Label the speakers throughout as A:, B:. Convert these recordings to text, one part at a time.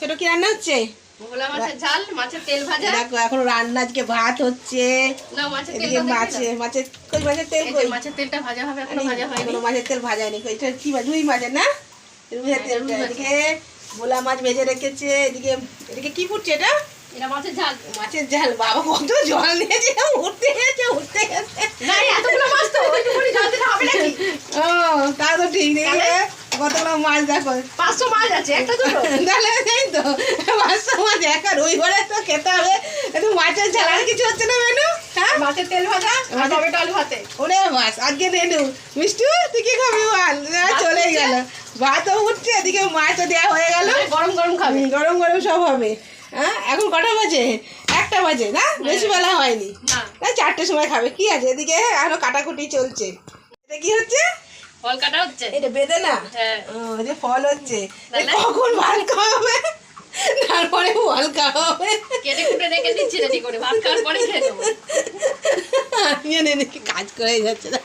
A: ছোট কি রান্না হচ্ছে?
B: ভোলা মাছের ঝাল মাছের তেল ভাজা।
A: দেখো এখন রান্না আজকে ভাত হচ্ছে।
B: না মাছের তেল
A: এদিকে মাছের মাছের কই মাছের তেল কই?
B: মাছের তেলটা ভাজা হবে
A: এখনও
B: ভাজা হয়নি।
A: মাছের তেল ভাজা হয়নি। এটা কি মাছ? রুই মাছের না? রুই
B: হ্যাঁ,
A: এদিকে ভোলা মাছ ভেজে রেখেছে। এদিকে এদিকে কি ফুটছে এটা?
B: এটা মাছের ঝাল।
A: মাছের ঝাল বাবা কত জল নিয়েছে উঠতে গেছে উঠতে গেছে।
B: না এতগুলো মাছ তো ওইটুকুনি জল দিলে হবে নাকি?
A: ও তা তো ঠিক নেই। মাছ দেখো?
B: পাঁচশো মাছ আছে একটা দুটো?
A: তাহলে এই তো পাঁচশো মাছ একা রবিবারে তো খেতে হবে। একটু মাছের কিছু হচ্ছে না মেনু? হ্যাঁ?
B: মাছের তেল ভাজা আর টমেটো আলু ভাতে।
A: ওরে বাস আজকে মেনু। মিষ্টু তুই কি খাবি বল? চলে গেল। ভাতও উঠছে এদিকে মাছও দেওয়া হয়ে গেল।
B: গরম গরম খাবে।
A: গরম গরম সব হবে। হ্যাঁ? এখন কটা বাজে? একটা বাজে না? বেশি বেলা হয়নি।
B: না।
A: না চারটের সময় খাবে। কি আছে? এদিকে আরও কাটাকুটি চলছে। এটা কি হচ্ছে?
B: ফল কাটা হচ্ছে?
A: এটা বেদে না?
B: হ্যাঁ।
A: যে ফল হচ্ছে। কখন ভাত খাওয়া হবে তারপরে ফল খাওয়া হবে
B: কেটে কুটে রেখে দিচ্ছি রেডি করে ভাত খাওয়ার পরে খেয়ে নেব।
A: আমি কাজ করে যাচ্ছে। না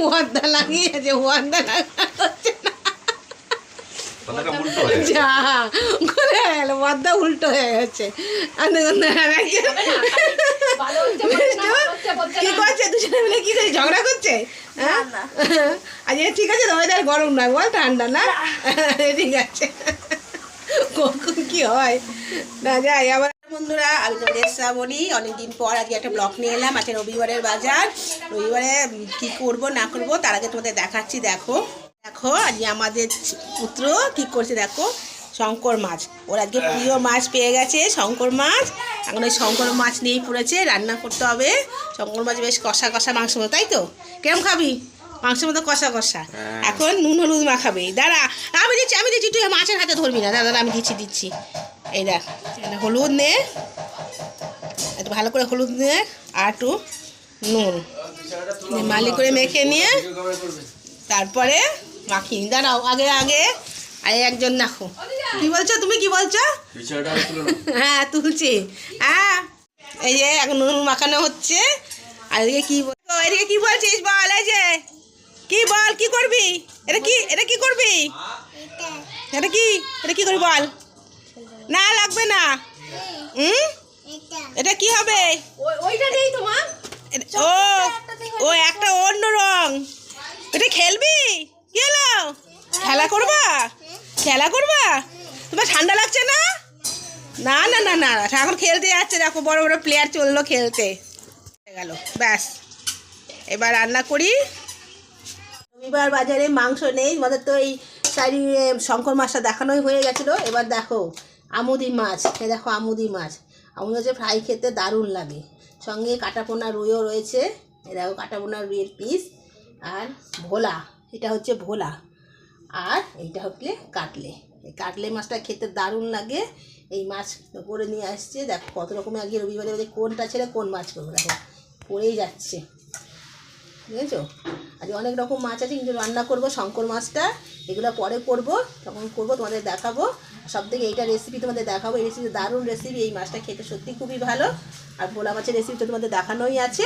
A: ওয়াদা লাগিয়ে আছে ওয়াদা লাগাচ্ছে না।
C: উল্টো হয়ে গেছে।
A: যা করে গেল ওয়াদা উল্টো হয়ে গেছে। আর দেখুন কি করছে? দুজনে মিলে কি করে ঝগড়া করছে? হ্যাঁ? আজ ঠিক আছে গরম নয় বল ঠান্ডা না? ঠিক আছে। কখন কি হয়? না যাই আবার বন্ধুরা আমি তো অনেকদিন পর আজকে একটা ব্লগ নিয়ে এলাম আজকে রবিবারের বাজার। রবিবারে কি করব না করব তার আগে তোমাদের দেখাচ্ছি দেখো। দেখো আজকে আমাদের পুত্র কি করছে দেখো। শঙ্কর মাছ। ওর আজকে প্রিয় মাছ পেয়ে গেছে শঙ্কর মাছ। এখন ওই শঙ্কর মাছ নিয়েই পড়েছে রান্না করতে হবে। শঙ্কর মাছ বেশ কষা কষা মাংস মতো তাই তো? কেমন খাবি? মাংসের মতো কষা কষা।
C: হ্যাঁ।
A: এখন নুন হলুদ মাখাবে। দাঁড়া আমি দিচ্ছি আমি দিচ্ছি তুই মাছের হাতে ধরবি না। দাদা আমি দিচ্ছি দিচ্ছি। এই দেখ হলুদ নে। একটু ভালো করে হলুদ নে আর একটু নুন। মালি করে মেখে নিয়ে তারপরে মাখিয়ে নি। দাঁড়াও আগে আগে। আর একজন দেখো। কি বলছো? তুমি কি বলছো। হ্যাঁ তুলছি। হ্যাঁ এই যে এখন নুন মাখানো হচ্ছে। আর এদিকে কি বল- ও, এদিকে কি বলছিস বল এই যে। কি বল কি করবি? এটা কি এটা কি করবি? এটা কি? এটা কি করবি বল। না লাগবে না। হুম? এটা কি হবে?
B: ওইটা নেই
A: এটা- ও ও একটা অন্য রং। এটা খেলবি? কি হলো? খেলা করবা? খেলা করবা? তোমার ঠান্ডা লাগছে না? না না না না এখন খেলতে যাচ্ছে, দেখো বড় বড় প্লেয়ার চলল খেলতে। গেল, ব্যাস। এবার রান্না করি। রবিবার বাজারে মাংস নেই আমাদের তো এই সাইডে শঙ্কর মাছটা দেখানোই হয়ে গেছিল। এবার দেখো, আমুদি মাছ, এই দেখো আমুদি মাছ। আমুদি মাছের ফ্রাই খেতে দারুণ লাগে। সঙ্গে কাটাপোনা রুইও রয়েছে এ দেখো কাটাপোনা রুইয়ের পিস আর ভোলা, এটা হচ্ছে ভোলা। আর এইটা হচ্ছে কাটলে। এই কাটলে মাছটা খেতে দারুণ লাগে। এই মাছ করে নিয়ে আসছে। দেখো কত রকমের আজকে রবিবারে বাজে কোনটা ছেড়ে কোন মাছ করব, দেখো। পড়েই যাচ্ছে। বুঝেছ? আজ অনেক রকম মাছ আছে, কিন্তু রান্না করব শঙ্কর মাছটা। এগুলো পরে করব, তখন করব, তোমাদের দেখাবো। সব থেকে এইটা রেসিপি তোমাদের দেখাবো। এই রেসিপি দারুণ রেসিপি এই মাছটা খেতে সত্যি খুবই ভালো। আর ভোলা মাছের রেসিপি তো তোমাদের দেখানোই আছে।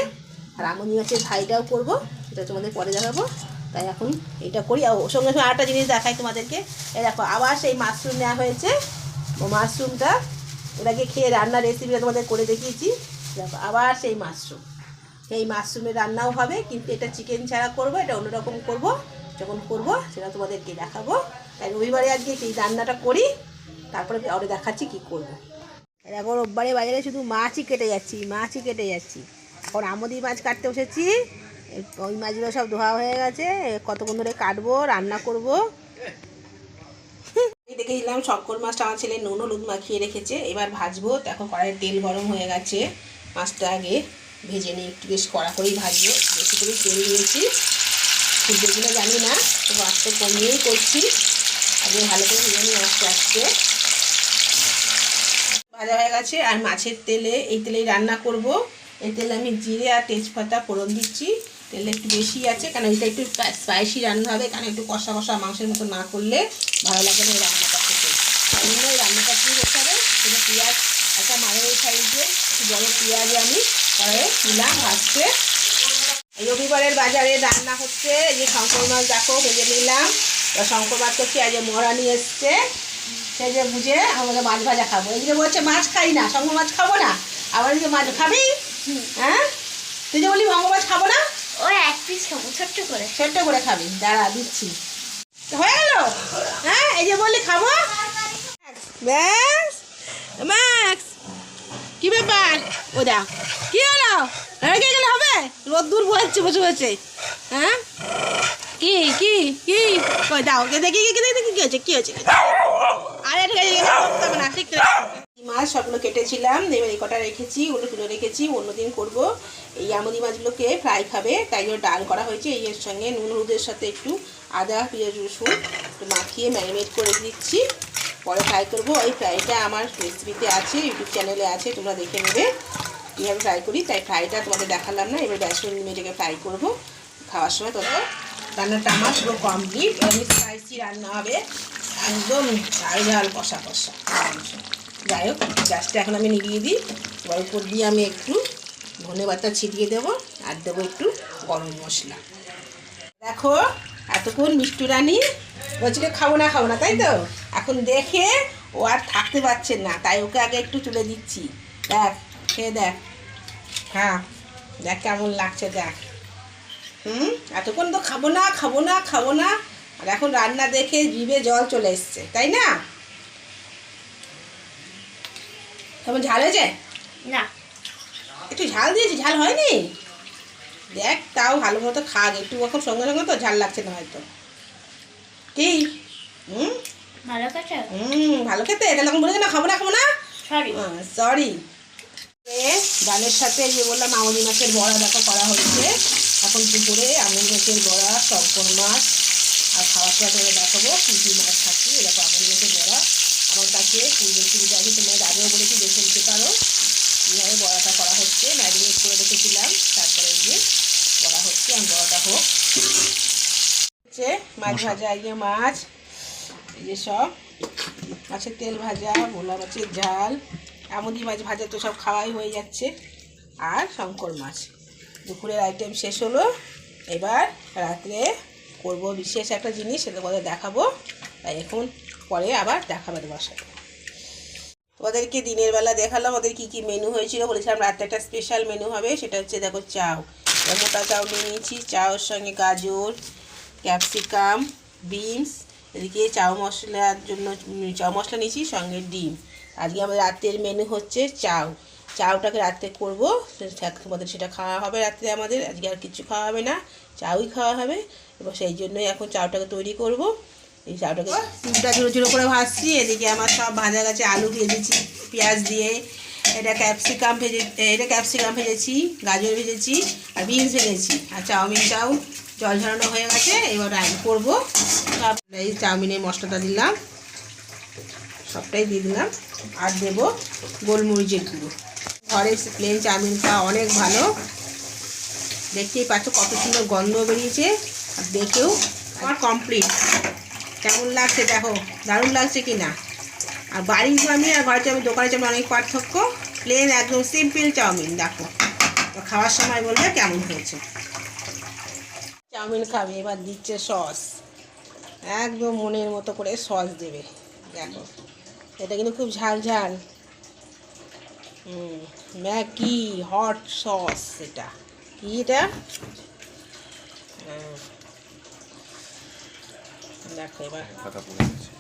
A: আর আমনি মাছের ফ্রাইটাও করব। এটা তোমাদের পরে দেখাবো। তাই এখন এইটা করি। আর সঙ্গে সঙ্গে আরেকটা জিনিস দেখাই তোমাদেরকে। এই দেখো, আবার সেই মাশরুম নেওয়া হয়েছে। ও মাশরুমটা ওটাকে খেয়ে রান্নার রেসিপিটা তোমাদের করে দেখিয়েছি। দেখো, আবার সেই মাশরুম এই মাশরুমের রান্নাও হবে, কিন্তু এটা চিকেন ছাড়া করব, এটা অন্যরকম করব। যখন করব, সেটা তোমাদেরকে দেখাবো। তাই রবিবারে আজকে এই রান্নাটা করি, তারপরে পরে দেখাচ্ছি কি করব। এখন রোববারে বাজারে শুধু মাছই কেটে যাচ্ছি, মাছই কেটে যাচ্ছি। এখন আমদি মাছ কাটতে বসেছি। ওই মাছগুলো সব ধোয়া হয়ে গেছে, কতক্ষণ ধরে কাটবো, রান্না করব? দেখেছিলাম শঙ্কর মাছটা আমার ছেলে নুন হলুদ মাখিয়ে রেখেছে, এবার ভাজবো। দেখো কড়াইয়ের তেল গরম হয়ে গেছে, মাছটা আগে ভেজে নিয়ে একটু বেশ কড়া করেই ভাজবো। বেশি করে তেল দিয়েছি না জানি না তো আস্তে কমিয়েই করছি। আগে ভালো করে ভেজে নিয়ে আস্তে আস্তে। ভাজা হয়ে গেছে, আর মাছের তেলে এই তেলেই রান্না করব। এই তেলে আমি জিরে আর তেজপাতা ফোড়ন দিচ্ছি। তেলটা একটু বেশি আছে কারণ এটা একটু স্পাইসি রান্না হবে কারণ একটু কষা কষা মাংসের মতো না করলে ভালো লাগে না রান্নাটা খেতে। তাই জন্য এই রান্নাটা কী করতে হবে? সেটা পেঁয়াজ একটা মাঝারি সাইজে একটু বড়ো পেঁয়াজ আমি পরে দিলাম ভাজতে। রবিবারের বাজারে রান্না হচ্ছে এই যে শঙ্কর মাছ দেখো ভেজে নিলাম। এবার শঙ্কর মাছ করছি আজ মরা নিয়ে এসছে। সেই যে বুঝে আমাদের মাছ ভাজা খাব। এই যে বলছে মাছ খাই না শঙ্কর মাছ খাব না। আবার যে মাছ খাবি? হ্যাঁ? তুই যে বলি ভঙ্গ মাছ খাব না?
D: ওই এক পিস খাব, ছোট্ট করে।
A: ছোট্ট করে খাবি। দাঁড়া, দিচ্ছি। হয়ে গেল? হ্যাঁ এই যে বললি খাব? ব্যাস ম্যাক্স। কি ব্যাপার? ও দা কি হলো? রেখে গেলে হবে? রোদ্দুর বলছে বসে বসে হ্যাঁ? কি কি কি? কই, দাও দেখি, কি দেখি কি হয়েছে কি হয়েছে আরে, ঠিক আছে, এখানে না, ঠিক মাছ সবগুলো কেটেছিলাম, এবার এই কটা রেখেছি ওগুলো তুলে রেখেছি, অন্যদিন করব। এই আমদি মাছগুলোকে ফ্রাই খাবে, তাই জন্য ডাল করা হয়েছে। এই এর সঙ্গে নুন হলুদের সাথে একটু আদা, পেঁয়াজ, রসুন একটু মাখিয়ে ম্যারিনেট করে দিচ্ছি। পরে ফ্রাই করব। ওই ফ্রাইটা আমার রেসিপিতে আছে ইউটিউব চ্যানেলে আছে, তোমরা দেখে নেবে। কীভাবে ফ্রাই করি? তাই ফ্রাইটা তোমাদের দেখালাম না, এবার বেসন মেয়েটাকে ফ্রাই করব। খাওয়ার সময় তত রান্নাটা আমার পুরো কমপ্লিট এমনি স্পাইসি রান্না হবে, একদম ঝাল ঝাল কষা কষা। যাই হোক, গ্যাসটা এখন আমি নিভিয়ে দিই। এবার উপর দিয়ে আমি একটু ধনে পাতা ছিটিয়ে দেবো আর দেবো একটু গরম মশলা। দেখো, এতক্ষণ মিষ্টি রানী বলছিল, খাব না খাব না। তাই তো? এখন দেখে ও আর থাকতে পারছে না, তাই ওকে আগে একটু তুলে দিচ্ছি। দেখ, খেয়ে দেখ। হ্যাঁ দেখ কেমন লাগছে, দেখ। হুম? এতক্ষণ তো খাব না খাব না খাব না। আর এখন রান্না দেখে জিভে জল চলে এসছে, তাই না? কেমন ঝাল হয়েছে?
D: না।
A: একটু ঝাল দিয়েছি ঝাল হয়নি? দেখ তাও ভালো মতো খাগ একটু এখন সঙ্গে সঙ্গে তো ঝাল লাগছে না হয়তো। কি? হুম?
D: ভালো কাছে
A: হুম ভালো খেতে? তাহলে এখন বলেছে না খাব না খাব না?
D: সরি
A: সরি ডালের সাথে যে বললাম আমলি মাছের বড়া দেখো করা হচ্ছে এখন দুপুরে আমলি মাছের বড়া শঙ্কর মাছ আর খাওয়া সময় তোমাকে দেখাবো কী কী মাছ থাকি। এরকম আমলি মাছের বড়া। আমার কাছে পুজোর সুবিধা আছে তোমার আগেও বলেছি দেখে নিতে পারো। কীভাবে বড়াটা করা হচ্ছে ম্যারিনেট করে রেখেছিলাম। তারপরে এই যে বড়া হচ্ছে আমি বড়াটা হোক। হচ্ছে মাছ ভাজা এই যে মাছ এই যে সব। মাছের তেল ভাজা ভোলা মাছের ঝাল আমুদি মাছ ভাজা তো সব খাওয়াই হয়ে যাচ্ছে। আর শঙ্কর মাছ। দুপুরের আইটেম শেষ হলো। এবার রাত্রে করব বিশেষ একটা জিনিস সেটা তোমাদের দেখাবো। তাই এখন পরে আবার দেখাবে তোমার সাথে। তোমাদেরকে দিনের বেলা দেখালাম ওদের কী কী মেনু হয়েছিল। বলেছিলাম রাত্রে একটা স্পেশাল মেনু হবে, সেটা হচ্ছে দেখো এবার মোটা চাউ নিয়ে নিয়েছি। চাউর সঙ্গে গাজর ক্যাপসিকাম বিনস এদিকে চাউ মশলার জন্য চাউ মশলা নিয়েছি, সঙ্গে ডিম। আজকে আমাদের রাত্রের মেনু হচ্ছে চাউ চাউটাকে রাত্রে করব তোমাদের সেটা খাওয়া হবে রাত্রে আমাদের। আজকে আর কিছু খাওয়া হবে না। চাউই খাওয়া হবে। এবং সেই জন্যই এখন চাউটাকে তৈরি করব। এই চাউটাকে ডিমটা ঝুড়ো ঝুড়ো করে ভাজছি। এদিকে আমার সব ভাজা গেছে, আলু ভেজেছি, পেঁয়াজ দিয়ে। এটা ক্যাপসিকাম ভেজে এটা ক্যাপসিকাম ভেজেছি, গাজর ভেজেছি, আর বিনস ভেজেছি। আর চাউমিন, চাউ জল ঝরানো হয়ে গেছে, এবার রান্না করব। এই চাউমিনের মশলাটা দিলাম। সবটাই দিয়ে দিলাম। আর দেবো গোলমরিচের গুঁড়ো। ঘরে প্লেন চাউমিন খাওয়া অনেক ভালো। দেখতেই পাচ্ছ কত সুন্দর গন্ধ বেরিয়েছে। আর দেখেও আমার কমপ্লিট কেমন লাগছে দেখো? দারুণ লাগছে কি না আর বাড়ির চাউমিন আর ঘরের চাউমিন দোকানের চাউমিন অনেক পার্থক্য প্লেন একদম সিম্পল চাউমিন, দেখো। তো খাওয়ার সময় বলবে কেমন হয়েছে। চাউমিন খাবে, এবার দিচ্ছে সস। একদম মনের মতো করে সস দেবে, দেখো। এটা কিন্তু খুব ঝাল ঝাল। ম্যাগি, হট সস এটা। কি এটা। দেখো এবার।
C: পাতা পড়ে গেছে।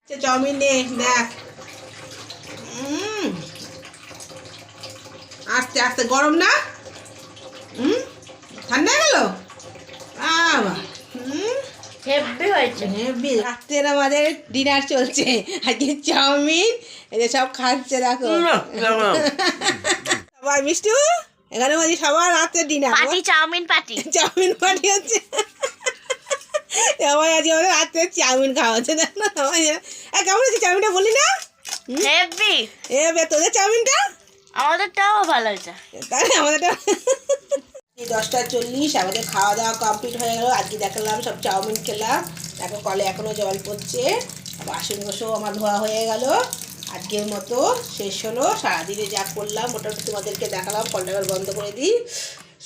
A: আচ্ছা চাউমিন নে দেখ। আস্তে আস্তে গরম না? হুম ঠান্ডা গেল? আবা হুম
D: হেভি হয়েছে।
A: হেবি রাত্রের আমাদের ডিনার চলছে। আজকে চাউমিন এই যে সব খাচ্ছে দেখো। সবাই মিষ্টি এখানে বলছি সবার রাত্রে dinner.
D: Chowmein party
A: chowmein party হচ্ছে। সবাই আজকে আমাদের রাত্রে চাউমিন খাওয়া দেখ না কেমন হচ্ছে চাউমিনটা বলি না?
D: হেভি।
A: এ তোদের চাউমিনটা?
D: আমাদেরটাও ভালো হয়েছে।
A: তাহলে আমাদেরটা এই দশটা চল্লিশ আমাদের খাওয়া দাওয়া কমপ্লিট হয়ে গেল। আজকে দেখালাম সব চাউমিন খেলাম। দেখো কলে এখনও জল পড়ছে। বাসন বসেও আমার ধোয়া হয়ে গেল। আজকের মতো শেষ হলো। সারাদিনে যা করলাম মোটামুটি তোমাদেরকে দেখালাম কলটা বন্ধ করে দিই।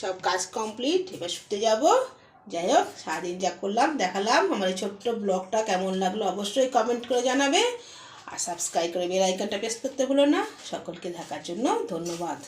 A: সব কাজ কমপ্লিট এবার শুতে যাব। যাই হোক সারাদিন যা করলাম, দেখালাম। আমার এই ছোট্ট ব্লগটা কেমন লাগল অবশ্যই কমেন্ট করে জানাবে। আর সাবস্ক্রাইব করে বেল আইকনটা প্রেস করতে ভুলো না। সকলকে দেখার জন্য ধন্যবাদ।